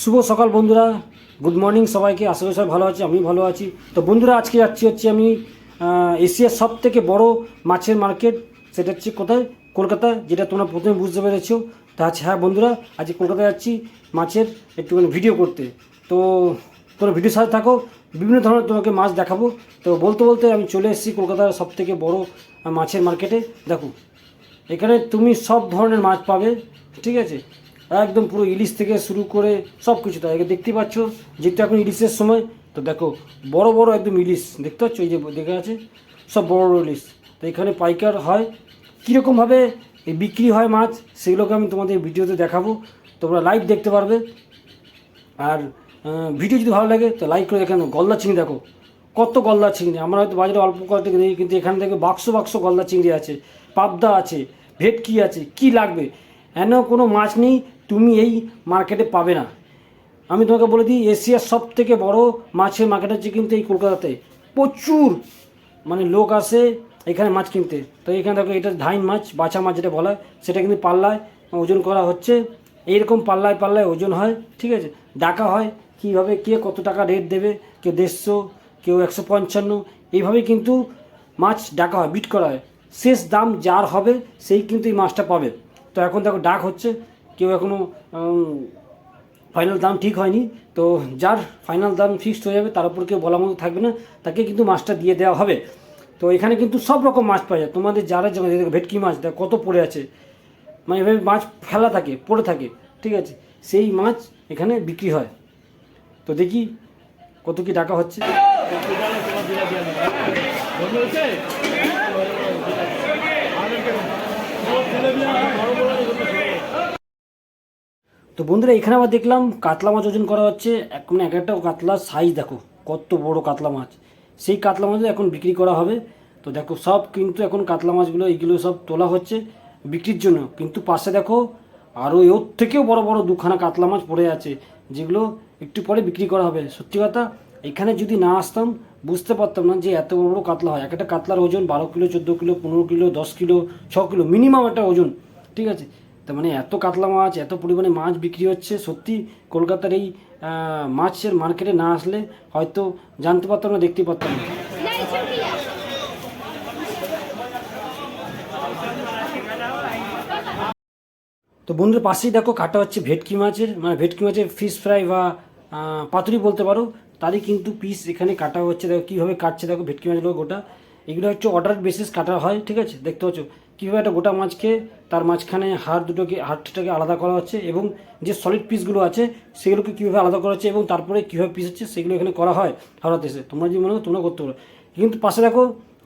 শুভ সকাল বন্ধুরা। Good morning সবাইকে। আশা করি সবাই ভালো আছি আমি ভালো আছি। তো বন্ধুরা, আজকে যাচ্ছি হচ্ছে আমি এশিয়ার সব থেকে বড় মাছের মার্কেট। সেটা হচ্ছে কোথায়? কলকাতা যেটা তোমরা প্রথমে বুঝতে পেরেছ। তা আছে হ্যাঁ বন্ধুরা, আজকে কলকাতা যাচ্ছি মাছের একটুখানি ভিডিও করতে। তো তোমরা ভিডিও সাথে থাকো বিভিন্ন ধরনের তোমাকে মাছ দেখাবো। তো বলতে বলতে আমি চলে এসেছি কলকাতার সব থেকে বড় মাছের মার্কেটে। দেখো, এখানে তুমি সব ধরনের মাছ পাবে, ঠিক আছে? একদম পুরো ইলিশ থেকে শুরু করে সব কিছু তাই দেখতে পাচ্ছ, যেহেতু এখন ইলিশের সময়, তো দেখো, বড় বড় একদম ইলিশ, দেখতে পাচ্ছ? এই যে দেখে আছে, সব বড় বড় ইলিশ। তো এখানে পাইকার হয় কীরকমভাবে বিক্রি হয় মাছ, সেগুলোকে আমি তোমাদের ভিডিওতে দেখাবো। তোমরা লাইভ দেখতে পারবে। আর ভিডিও যদি ভালো লাগে, তো লাইক করে দেখেন, গলদা চিংড়ি দেখো। কত গলদা চিংড়ি। আমরা হয়তো বাজারে অল্প কয়েকটা নেই, কিন্তু এখান থেকে বাক্স বাক্স গলদা চিংড়ি আছে, পাবদা আছে, ভেটকি আছে, কি লাগবে? এন কোনো মাছ নেই, তুমি এই মার্কেটে পাবে না। আমি তোমাকে বলে দিই, এশিয়ার সব থেকে বড় মাছের মার্কেট হচ্ছে কিন্তু এই কলকাতাতে। প্রচুর মানে লোক আসে এখানে মাছ কিনতে। তো এখানে দেখো, এটা ধাইন মাছ, বাছা মাছ যেটা বলা সেটা কিন্তু পাল্লায় ওজন করা হচ্ছে। এইরকম পাল্লায় পাল্লায় ওজন হয়, ঠিক আছে? ডাকা হয় কীভাবে কে কত টাকা রেট দেবে কেউ দেড়শো, কেউ একশো পঞ্চান্ন, এইভাবেই কিন্তু মাছ ডাকা হয়, বিট করা হয়। শেষ দাম যার হবে, সেই কিন্তু এই মাছটা পাবে। তো এখন দেখো ডাক হচ্ছে, কেউ এখনও ফাইনাল দাম ঠিক হয়নি, তো যার ফাইনাল দাম ফিক্সড হয়ে যাবে, তার উপর কেউ বলার মতো থাকবে না, তাকে কিন্তু মাছটা দিয়ে দেওয়া হবে। তো এখানে কিন্তু সব রকম মাছ পাওয়া যায়। তোমাদের যারা ভেটকি মাছ, দেখ কত পড়ে আছে। মানে এভাবে মাছ ফেলা থাকে, পড়ে থাকে, ঠিক আছে? সেই মাছ এখানে বিক্রি হয়। তো দেখি কত কি টাকা হচ্ছে। তো বন্ধুরা, এখানে আবার দেখলাম কাতলা মাছ ওজন করা হচ্ছে। এখন এক একটা কাতলার সাইজ দেখো, কত বড় কাতলা মাছ। সেই কাতলা মাছ এখন বিক্রি করা হবে। তো দেখো, সব কিন্তু এখন কাতলা মাছগুলো, এইগুলো সব তোলা হচ্ছে বিক্রির জন্য। কিন্তু পাশে দেখো আরও ওর থেকেও বড় বড় দুখানা কাতলা মাছ পড়ে আছে, যেগুলো একটু পরে বিক্রি করা হবে। সত্যি কথা, এখানে যদি না আসতাম, বুঝতে পারতাম না যে এত বড় বড় কাতলা হয়। একটা কাতলার ওজন বারো কিলো, চোদ্দ কিলো, পনেরো কিলো, দশ কিলো, ছ কিলো মিনিমাম একটা ওজন। ঠিক আছে? তার মানে এত কাতলা মাছ, এত পরিমাণে মাছ বিক্রি হচ্ছে, সত্যি কলকাতার এই মাছের মার্কেটে না আসলে হয়তো জানতে পারতাম না, দেখতে পারতাম না। তো বন্ধুর, পাশেই দেখো কাটা হচ্ছে ভেটকি মাছের মানে ভেটকি মাছের ফিশ ফ্রাই বা পাতুরি বলতে পারো, তারই কিন্তু পিস এখানে কাটা হচ্ছে, দেখো কীভাবে কাটছে, দেখো ভেটকি মাছগুলো গোটা। এগুলো হচ্ছে অর্ডার বেসিস কাটা হয়, ঠিক আছে? দেখতে পাচ্ছ? কীভাবে একটা গোটা মাছকে তার মাঝখানে হাড় দুটোকে, হাড়টাকে আলাদা করা হচ্ছে এবং যে সলিড পিসগুলো আছে, সেগুলোকে কীভাবে আলাদা করা হচ্ছে এবং তারপরে কীভাবে পিস হচ্ছে, সেগুলো এখানে করা হয় হাওড়া দেশে তোমরা যদি মনে করো, তোমরা করতে পারো। কিন্তু পাশে দেখো,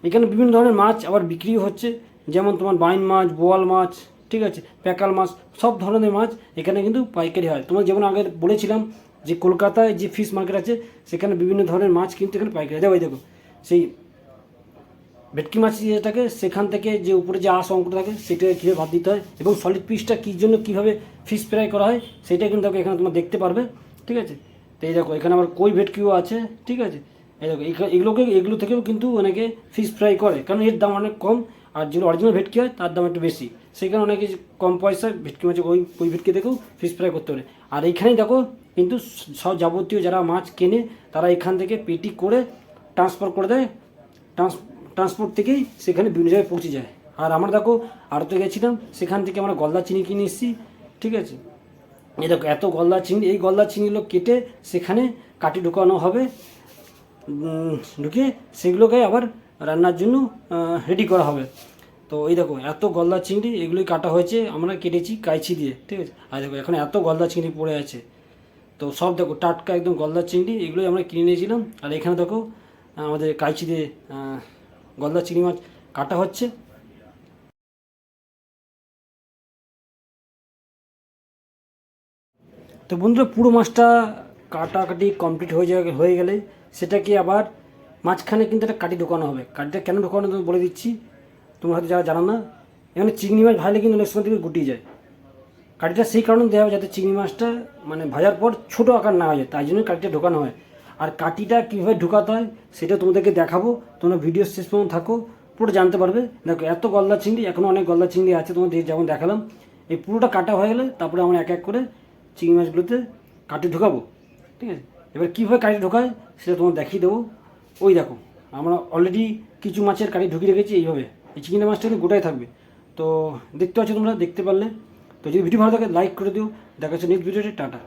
এখানে বিভিন্ন ধরনের মাছ আবার বিক্রিও হচ্ছে, যেমন তোমার বাইন মাছ, বোয়াল মাছ, ঠিক আছে? প্যাকাল মাছ, সব ধরনের মাছ এখানে কিন্তু পাইকারি হয়। তোমার যেমন আগে বলেছিলাম যে কলকাতায় যে ফিশ মার্কেট আছে, সেখানে বিভিন্ন ধরনের মাছ কিন্তু এখানে পাইকারি। দেখো দেখো, সেই ভেটকি মাছ যেটাকে, সেখান থেকে যে উপরে যে আঁশ অঙ্কটা থাকে, সেটা কীভাবে ভাত দিতে হয় এবং সলিড পিসটা কী জন্য কীভাবে ফিশ ফ্রাই করা হয় সেটা কিন্তু দেখো এখানে তোমরা দেখতে পারবে, ঠিক আছে? তো এই দেখো, এখানে আবার কই ভেটকিও আছে, ঠিক আছে? এই দেখো এগুলোকে, এগুলো থেকেও কিন্তু অনেকে ফিশ ফ্রাই করে, কারণ এর দাম অনেক কম, আর যেগুলো অরিজিনাল ভেটকি হয়, তার দাম একটু বেশি। সেখানে অনেকে কম পয়সায় ভেটকি মাছ, ওই ওই ভেটকি দেখেও ফিশ ফ্রাই করতে পারে। আর এইখানেই দেখো, কিন্তু সব যাবতীয় যারা মাছ কেনে, তারা এখান থেকে পেটি করে ট্রান্সফার করে দেয়। ট্রান্স ট্রান্সপোর্ট থেকেই সেখানে বিভিন্ন জায়গায় পৌঁছে যায়। আর আমরা দেখো, আড়তে গেছিলাম, সেখান থেকে আমরা গলদা চিনি কিনে এসেছি, ঠিক আছে? এই দেখো, এত গলদা চিংড়ি এই গলদা চিংড়িগুলো কেটে সেখানে কাটি ঢুকানো হবে। ঢুকিয়ে সেগুলোকে আবার রান্নার জন্য রেডি করা হবে। তো এই দেখো, এত গলদা চিংড়ি, এগুলোই কাটা হয়েছে, আমরা কেটেছি কাইছি দিয়ে, ঠিক আছে? আর দেখো, এখন এত গলদা চিংড়ি পড়ে আছে। তো সব দেখো, টাটকা একদম গলদা চিংড়ি, এগুলোই আমরা কিনে নিয়েছিলাম। আর এখানে দেখো, আমাদের কাইচি দিয়ে গলদা চিংড়ি মাছ কাটা হচ্ছে। তো বন্ধুরা, পুরো মাছটা কাটাকাটি কমপ্লিট হয়ে যাবে হয়ে গেলে সেটাকে আবার মাঝখানে কিন্তু একটা কাটি ঢোকানো হবে। কাটিটা কেন ঢোকানো বলে দিচ্ছি। তোমরা হয়তো যারা জানো না, এখানে চিংড়ি মাছ ভাজলে কিন্তু অনেক সময় থেকে গুটিয়ে যায়। কাঠিটা সেই কারণে দেওয়া হয় যাতে চিংড়ি মাছটা মানে ভাজার পর ছোটো আকার না হয়ে তাই জন্য কাঠিটা ঢোকানো হয়। আর কাটিটা কীভাবে ঢুকাতে হয়, সেটা তোমাদেরকে দেখাবো। তোমরা ভিডিও শেষ পর্যন্ত থাকো পুরো জানতে পারবে। দেখো, এত গলদা চিংড়ি এখনও অনেক গলদা চিংড়ি আছে, তোমাদের যেমন দেখালাম। এই পুরোটা কাটা হয়ে গেলে তারপরে আমরা এক এক করে চিংড়ি মাছগুলোতে কাটি ঢুকাবো। ঠিক আছে? এবার কীভাবে কাটি ঢোকায়, সেটা তোমার দেখিয়ে দেবো। ওই দেখো, আমরা অলরেডি কিছু মাছের কাটি ঢুকিয়ে রেখেছি এইভাবে। এই চিংড়ি মাছটা কিন্তু গোটাই থাকবে। তো দেখতে পাচ্ছ তোমরা, দেখতে পারলে। তো যদি ভিডিও ভালো থাকে লাইক করে দিও। দেখা যাচ্ছে নেক্সট ভিডিওতে টাটা।